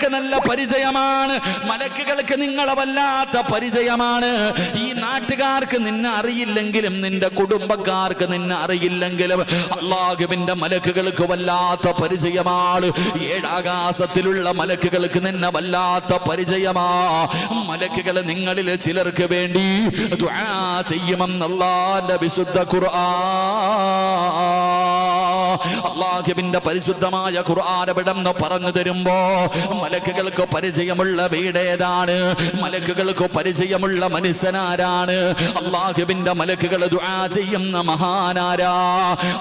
മലക്കുകൾക്ക് നല്ല പരിചയമാണ്. മലക്കുകൾക്ക് നിങ്ങളെ വല്ലാത്ത പരിചയമാണ്. ഈ നാട്ടുകാർക്ക് നിന്നെ അറിയില്ലെങ്കിലും നിന്റെ കുടുംബക്കാർക്ക് നിന്നെ അറിയില്ലെങ്കിലും അള്ളാഹുവിന്റെ മലക്കുകൾക്ക് വല്ലാത്ത പരിചയമാണ്. ഏഴാകാശത്തിലുള്ള മലക്കുകൾക്ക് നിന്നെ വല്ലാത്ത പരിചയമാ. മലക്കുകൾ നിങ്ങളിൽ ചിലർക്ക് വേണ്ടി ചെയ്യുമെന്നുള്ള വിശുദ്ധ ഖുർആൻ. അള്ളാഹുവിന്റെ പരിശുദ്ധമായ ഖുർആാനവിടെന്ന് പറഞ്ഞു തരുമ്പോ മലക്കുകൾക്ക് പരിചയമുള്ള വീടേതാണ്. മലക്കുകൾക്ക് പരിചയമുള്ള മനുഷ്യനാരാണ്? അള്ളാഹിബിന്റെ മലക്കുകൾ ദുആ ചെയ്യുന്ന മഹാനാരാ?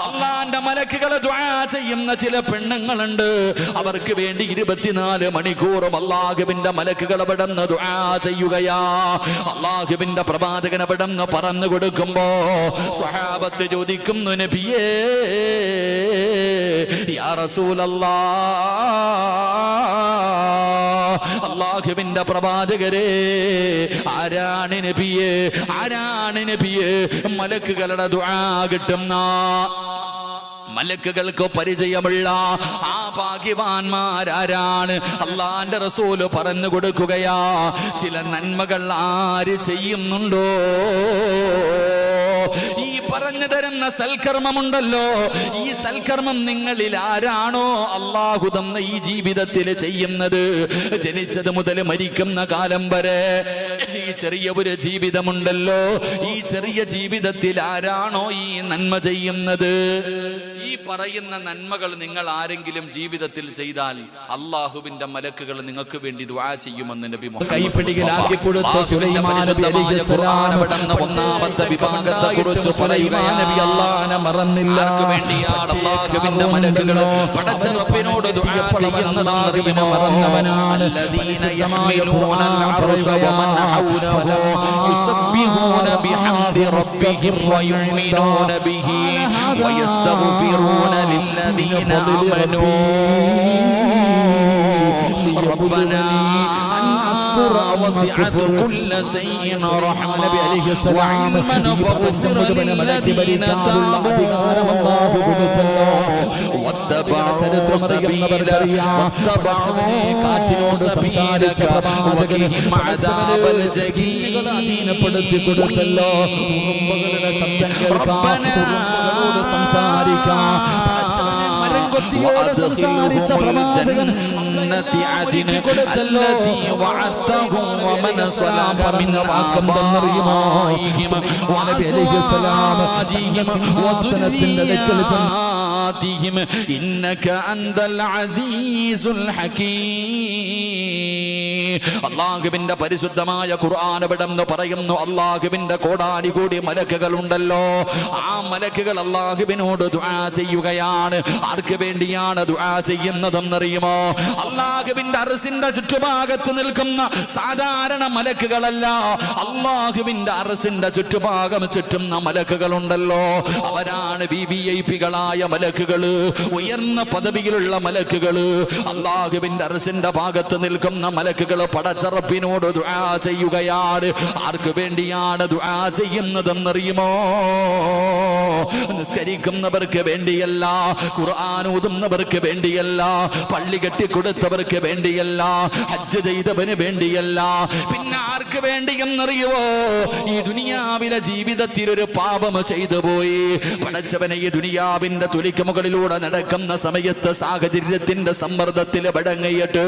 അള്ളാന്റെ മലക്കുകൾ ദുആ ചെയ്യുന്ന ചില പെണ്ണുങ്ങളുണ്ട്. അവർക്ക് വേണ്ടി ഇരുപത്തിനാല് മണിക്കൂറും അള്ളാഹുബിന്റെ മലക്കുകൾ പെടുന്ന ദുആ ചെയ്യുകയാ? അള്ളാഹുബിന്റെ പ്രവാചകൻ പെടുന്ന പറഞ്ഞു കൊടുക്കുമ്പോ സഹാബത്ത് ചോദിക്കുന്നു നബിയേ അള്ളാഹുവിന്റെ പ്രവാചകരെ ആരാണ് നബിയെ ആരാണ് നബിയെ മലക്കുകളുടെ ദുആ കിട്ടുന്ന മലക്കുകൾക്ക് പരിചയമുള്ള ആ ഭാഗ്യവാന്മാരാരാണ് അള്ളാന്റെ റസൂൽ പറഞ്ഞു കൊടുക്കുകയാ. ചില നന്മകൾ ആര് ചെയ്യുന്നുണ്ടോ? ഈ പറഞ്ഞു തരുന്ന സൽക്കർമ്മമുണ്ടല്ലോ. ഈ സൽക്കർമ്മം നിങ്ങളിൽ ആരാണോ അള്ളാഹു തന്ന ഈ ജീവിതത്തിൽ ചെയ്യുന്നത്? ജനിച്ചത് മുതൽ മരിക്കുന്ന കാലം വരെ ഈ ചെറിയ ഒരു ജീവിതമുണ്ടല്ലോ. ഈ ചെറിയ ജീവിതത്തിൽ ആരാണോ ഈ നന്മ ചെയ്യുന്നത്? ഈ പറയുന്ന നന്മകൾ നിങ്ങൾ ആരെങ്കിലും ജീവിതത്തിൽ ചെയ്താൽ അള്ളാഹുവിന്റെ മലക്കുകൾ നിങ്ങൾക്ക് വേണ്ടി ദുആ ചെയ്യുമെന്ന് നബി മുഹമ്മദ് കൈപ്പിടിയിലാക്കി കൊടുത്ത സുലൈമാൻ നബി അലൈഹിസ്സലാം അവിടുന്ന് ഒന്നാമത്തെ വിഭാഗത്തെ കുറിച്ച് സുലൈമാൻ നബി അള്ളാനെ മറന്നില്ല ആർക്ക് വേണ്ടിയാണ് അള്ളാഹുവിന്റെ മലക്കുകൾ പടച്ച റബ്ബിനോട് ദുആ ചെയ്യുന്നതെന്നറിയുമോ മറന്നവനാണ് الذين يحملون العرش ومن حوله يسبحون بحمد ربهم ويؤمنون به ويستغفرون يقولون للذين آمنوا ربنا الشكر وسعت كل شيء رحمة وعلمنا فاغفر للذين تابوا واتبعوا سبيلك واتبعوا سبيلك وقهم عذاب الجحيم ربنا ഉറുമ്പുകളോട് സംസാരിക്കാം? പടച്ചവനെ മരം അസീസുൽ സംസാരിച്ച അള്ളാഹുവിന്റെ പരിശുദ്ധമായ ഖുർആൻ എവിടെന്ന് പറയുന്നു അള്ളാഹുവിന്റെ കോടാനി കൂടി മലക്കുകൾ ഉണ്ടല്ലോ ആ മലക്കുകൾ അള്ളാഹുവിനോട് ദുആ ചെയ്യുകയാണ്. ആർക്ക് വേണ്ടിയാണ് ദുആ ചെയ്യുന്നതെന്നറിയുമോ? അള്ളാഹുവിന്റെ അറസിന്റെ ചുറ്റുഭാഗത്ത് നിൽക്കുന്ന സാധാരണ മലക്കുകളല്ല. അള്ളാഹുവിന്റെ അറസിന്റെ ചുറ്റുഭാഗം ചുറ്റുന്ന മലക്കുകളുണ്ടല്ലോ. അവരാണ് വി വി ഐ പികളായ മലക്കുകൾ ഉയർന്ന പദവിയിലുള്ള മലക്കുകൾ അള്ളാഹുവിന്റെ അറസിന്റെ ഭാഗത്ത് നിൽക്കുന്ന മലക്കുകൾ പടച്ചറപ്പിനോട് ദുആ ചെയ്യുകയാണ്. ആർക്ക് വേണ്ടിയാണ് ദുആ ചെയ്യുന്നതെന്നറിയുമോ? നിസ്കരിക്കുന്നവർക്ക് വേണ്ടിയല്ല ഖുർആൻ വേണ്ടിയല്ല പള്ളി കെട്ടിക്കൊടുത്തവർക്ക് വേണ്ടിയല്ല ഹജ്ജ് ചെയ്തവന് വേണ്ടിയല്ല. പിന്നെ ആർക്ക് വേണ്ടിയെന്നറിയുമോ ഈ ദുനിയാവിലെ ജീവിതത്തിൽ ഒരു പാപം ചെയ്തു പോയി. പടച്ചവനെ ഈ ദുനിയാവിന്റെ തുലിക്ക് മുകളിലൂടെ നടക്കുന്ന സമയത്ത് സാഹചര്യത്തിന്റെ സമ്മർദ്ദത്തിൽ വടങ്ങിയിട്ട്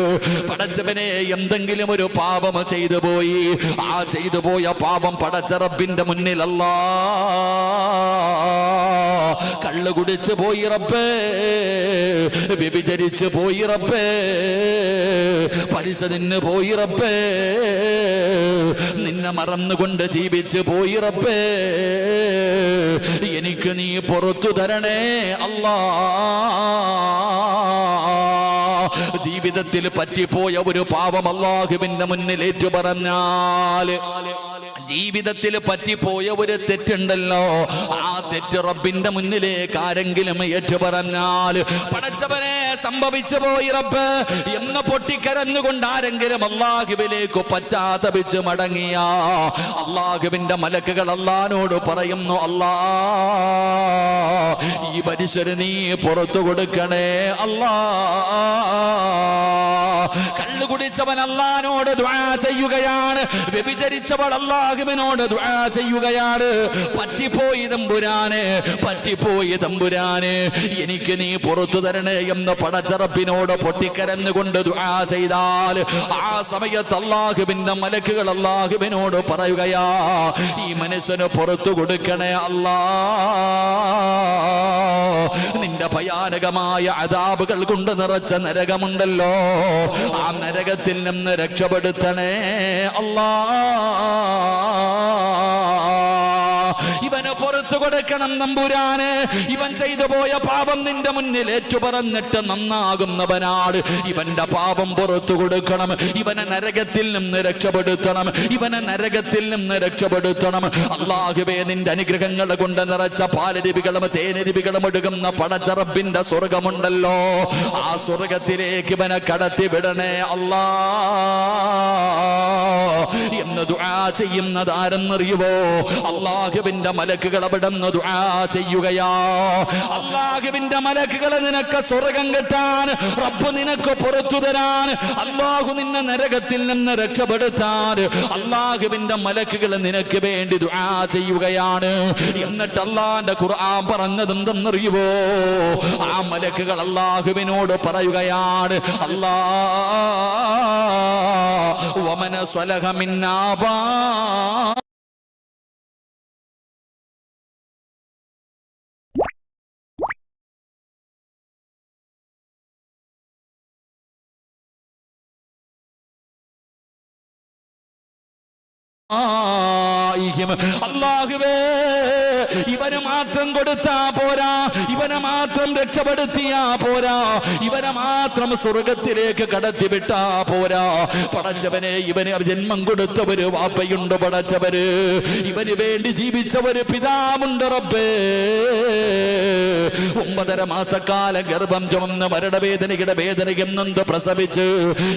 പടച്ചവനെ എന്തെങ്കിലും ഒരു പാപം ചെയ്തു പോയി. ആ ചെയ്തു പോയ പാപം പടച്ചറബിന്റെ മുന്നിലല്ല. കള്ളു കുടിച്ച് പോയി റബ്ബേ. വ്യഭിചരിച്ച് പോയി റബ്ബേ. പലിശ നിന്ന് പോയി റബ്ബേ. നിന്നെ മറന്നുകൊണ്ട് ജീവിച്ച് പോയി റബ്ബേ. എനിക്ക് നീ പുറത്തു തരണേ അല്ലാ. ജീവിതത്തിൽ പറ്റിപ്പോയ ഒരു പാപം അള്ളാഹുവിന്റെ മുന്നിൽ ഏറ്റു പറഞ്ഞാൽ ജീവിതത്തിൽ പറ്റിപ്പോയ ഒരു തെറ്റുണ്ടല്ലോ. ആ തെറ്റ് റബ്ബിന്റെ മുന്നിലേക്ക് ആരെങ്കിലും ഏറ്റു പറഞ്ഞാൽ പടച്ചവനെ സംഭവിച്ചു പോയി റബ്ബ് എന്ന് പൊട്ടിക്കരഞ്ഞുകൊണ്ട് ആരെങ്കിലും അള്ളാഹുവിലേക്ക് പശ്ചാത്തപിച്ച് മടങ്ങിയ. അള്ളാഹുവിന്റെ മലക്കുകൾ അള്ളഹാനോട് പറയുന്നു അല്ലാ ഈ മനുഷ്യര് നീ പുറത്തു കൊടുക്കണേ അല്ലാ. കള്ള കുടിച്ചവൻ അള്ളഹാനോട് ചെയ്യുകയാണ്. വ്യഭിചരിച്ചവൾ അള്ളാഹുവിനോട് ദ്വാ ചെയ്യുകയാണ്. പറ്റിപ്പോയി തമ്പുരാന് പറ്റിപ്പോയി തമ്പുരാന്. എനിക്ക് നീ പുറത്തു തരണേ എന്ന് പടച്ചറപ്പിനോട് പൊട്ടിക്കരഞ്ഞുകൊണ്ട് ചെയ്താൽ ആ സമയത്ത് അള്ളാഹുബിന്റെ മലക്കുകൾ അള്ളാഹുബിനോട് പറയുകയാ ഈ മനുഷ്യന് പുറത്തു കൊടുക്കണേ അല്ലാ. ഭയാനകമായ അതാപുകൾ കൊണ്ട് നിറച്ച നരകമുണ്ടല്ലോ. ആ നരകത്തിൽ നിന്ന് രക്ഷപ്പെടുത്തണേ അല്ലാ ഇവന് കൊടുക്കണം നമ്പുരാന്. ഇവൻ ചെയ്തു പോയ പാപം നിന്റെ മുന്നിൽ ഏറ്റുപറഞ്ഞിട്ട് നന്നാകുന്നവനാണ് ഇവന്റെ പാപം പുറത്തു കൊടുക്കണം. ഇവനെ നരകത്തിൽ നിന്ന് രക്ഷപ്പെടുത്തണം. ഇവനെ നരകത്തിൽ നിന്ന് രക്ഷപ്പെടുത്തണം. അള്ളാഹുബേ നിന്റെ അനുഗ്രഹങ്ങൾ കൊണ്ട് നിറച്ച പാലരുവികളും തേനരുവികളും ഒഴുകുന്ന പടച്ചറബിന്റെ സ്വർഗമുണ്ടല്ലോ. ആ സ്വർഗത്തിലേക്ക് ഇവനെ കടത്തി വിടണേ എന്ന് ദുആ ചെയ്യുന്നത് ആരെന്നറിയുവോ അള്ളാഹുവിന്റെ മലക്കുകൾ നിന്ന് ദുആ ചെയ്യുകയാ. അള്ളാഹുവിന്റെ മലക്കുകളെ നിനക്ക് സ്വർഗം കെട്ടാൻ റബ്ബ് നിനക്ക് പുറത്തു തരാൻ അള്ളാഹു നിന്നെ നരകത്തിൽ നിന്ന് രക്ഷപ്പെടുത്താൻ അള്ളാഹുവിന്റെ മലക്കുകളെ നിനക്ക് വേണ്ടി ദുആ ചെയ്യുകയാണ്. എന്നിട്ട് അള്ളാന്റെ ഖുർആൻ പറഞ്ഞത് എന്തെന്നറിയുവോ? ആ മലക്കുകൾ അള്ളാഹുവിനോട് പറയുകയാണ് അല്ലാ വമന സ്വലഹ Ah. ആയിഹിം. അള്ളാഹുവേ ഇവന് മാത്രം കൊടുത്താ പോരാ. ഇവനെ മാത്രം രക്ഷപ്പെടുത്തിയാ പോരാ. ഇവനെ മാത്രം സ്വർഗത്തിലേക്ക് കടത്തിവിട്ടാ പോരാ. പടച്ചവനെ ഇവന് ജന്മം കൊടുത്തവര് വാപ്പയുണ്ട് പടച്ചവര്. ഇവന് വേണ്ടി ജീവിച്ചവര് പിതാവുണ്ട് റബ്ബേ. ഒമ്പതര മാസക്കാലം ഗർഭം ചുമന്ന് മരണവേദനയുടെ വേദനയും നൊന്ത് പ്രസവിച്ച്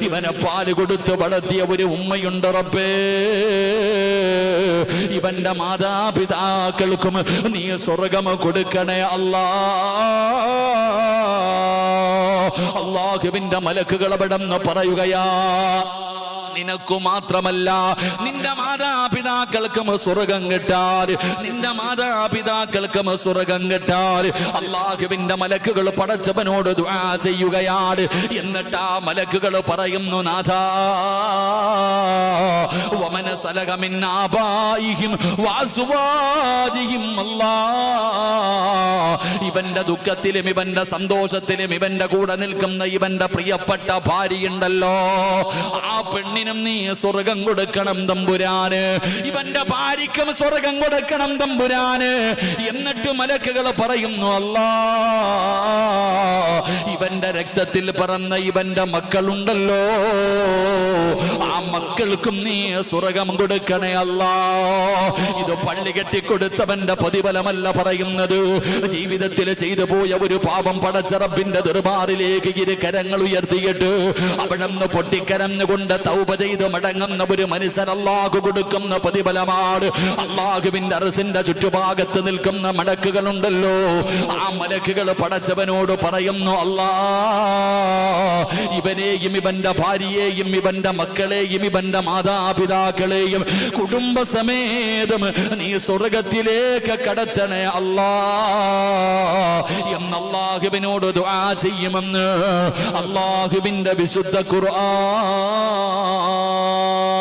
ഇവനെ പാൽ കൊടുത്ത് വളർത്തിയ ഒരു ഉമ്മയുണ്ട് റബ്ബേ. ഇവന്റെ മാതാപിതാക്കൾക്കും നീ സ്വർഗം കൊടുക്കണേ അല്ലാ. അള്ളാഹുവിന്റെ മലക്കുകൾ അവിടെ പറയുകയാ. നിനക്കു മാത്രമല്ല നിന്റെ മാതാപിതാക്കൾക്കും സ്വർഗം കിട്ടാൻ നിന്റെ മാതാപിതാക്കൾക്കും സ്വർഗം കിട്ടാൻ. അള്ളാഹുവിന്റെ മലക്കുകൾ പടച്ചവനോട് ചെയ്യുകയാണ്. എന്നിട്ട് ആ മലക്കുകൾ പറയുന്നു നാഥ വമന സലകമിന്നാബായിഹിം വാസുവാജിഹിം അല്ലാ. ഇവന്റെ ദുഃഖത്തിലും ഇവന്റെ സന്തോഷത്തിലും ഇവന്റെ കൂടെ നിൽക്കുന്ന ഇവന്റെ പ്രിയപ്പെട്ട ഭാര്യയുണ്ടല്ലോ. ആ പെണ്ണിനും നീ സ്വർഗം കൊടുക്കണം തമ്പുരാന്. ഇവന്റെ ഭാര്യയ്ക്കും സ്വർഗം കൊടുക്കണം തമ്പുരാന്. എന്നിട്ട് മലക്കുകൾ പറയുന്നു അല്ലാ ഇവന്റെ രക്തത്തിൽ പറന്ന ഇവന്റെ മക്കളുണ്ടല്ലോ. ആ മക്കൾക്കും നീ സ്വർഗം കൊടുക്കണേ അല്ലാ. ഇത് പള്ളി കെട്ടിക്കൊടുത്തവന്റെ പ്രതിഫലമല്ല പറയുന്നത്. ജീവിതത്തിൽ ചെയ്തു പോയ ഒരു പാപം പടച്ചറപ്പിന്റെ ദർബാറിലേക്ക് ഇരു കരങ്ങൾ ഉയർത്തിയിട്ട് അവിടെ നിന്ന് പൊട്ടിക്കരഞ്ഞുകൊണ്ട് തൗപ ചെയ്ത് മടങ്ങുന്ന ഒരു മനുഷ്യൻ അള്ളാഹു കൊടുക്കുന്ന പ്രതിഫലമാണ്. അള്ളാഹുവിന്റെ അറസിന്റെ ചുറ്റുഭാഗത്ത് നിൽക്കുന്ന മടക്കുകളുണ്ടല്ലോ. ആ മലക്കുകൾ പടച്ചവനോട് പറയുന്നു അല്ലാ ഇവനെയും ഇവന്റെ ഭാര്യയെയും ഇവന്റെ മക്കളെയും ഇവന്റെ മാതാപിതാക്കളെയും കുടുംബസമേതം നീ സ്വർഗത്തിലേക്ക് കടത്തണേ അല്ലാ എന്നല്ലാഹുവിനോട് ദുആ ചെയ്യുമെന്ന് അള്ളാഹുവിന്റെ വിശുദ്ധ ഖുർആൻ Allah